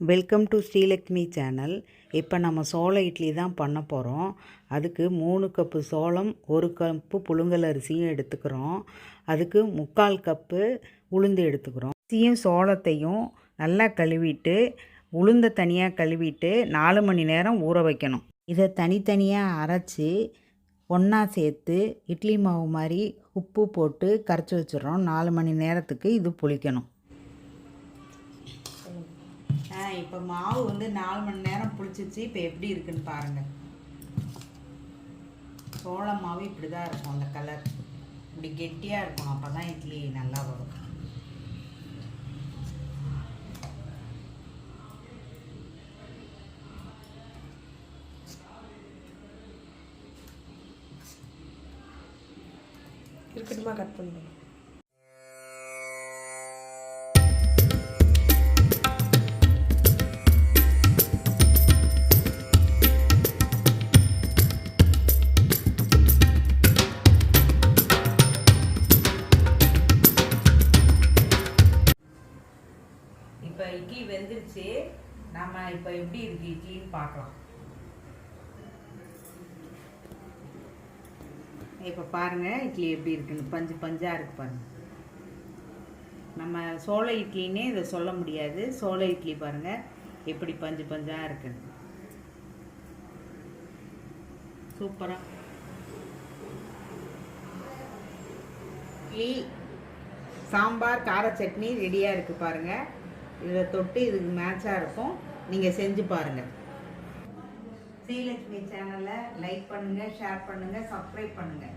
Welcome to Srilakshmi channel இப்போ நம்ம சோள இட்லி தான் பண்ண போகிறோம் அதுக்கு மூணு கப்பு சோளம் ஒரு கப்பு புழுங்கல் அரிசியும் எடுத்துக்கிறோம். அதுக்கு முக்கால் கப்பு உளுந்து எடுத்துக்கிறோம். அரிசியும் சோளத்தையும் நல்லா கழுவிட்டு உளுந்தை தனியாக கழுவிட்டு நாலு மணி நேரம் ஊற வைக்கணும். இதை தனித்தனியாக அரைச்சி ஒன்றா சேர்த்து இட்லி மாவு மாதிரி உப்பு போட்டு கரைச்சி வச்சிடுறோம். நாலு மணி நேரத்துக்கு இது புளிக்கணும். இப்போ மாவு வந்து நாலு மணி நேரம் புளிச்சிச்சு இப்போ எப்படி இருக்குன்னு பாருங்கள் சோள மாவு இப்படி தான் இருக்கும். அந்த கலர் இப்படி கெட்டியாக இருக்கும் அப்போ தான் இட்லி நல்லா வரும். இருக்கட்டுமா கட் பண்ணுங்க இட்லி வெந்துருச்சு. நம்ம இப்போ எப்படி இருக்கு இட்லின்னு பார்க்கலாம். இப்போ பாருங்க இட்லி எப்படி இருக்குன்னு. பஞ்சு பஞ்சாக இருக்கு பாருங்க. நம்ம சோள இட்லின்னே இதை சொல்ல முடியாது. சோள இட்லி பாருங்க எப்படி பஞ்சு பஞ்சாக இருக்குன்னு. சூப்பராக இட்லி சாம்பார் கார சட்னி ரெடியாக இருக்குது பாருங்கள் இதை தொட்டு இதுக்கு மேட்சாக இருக்கும். நீங்கள் செஞ்சு பாருங்கள் ஸ்ரீலக்ஷ்மி சேனலை லைக் பண்ணுங்கள் ஷேர் பண்ணுங்கள் சப்ஸ்கிரைப் பண்ணுங்கள்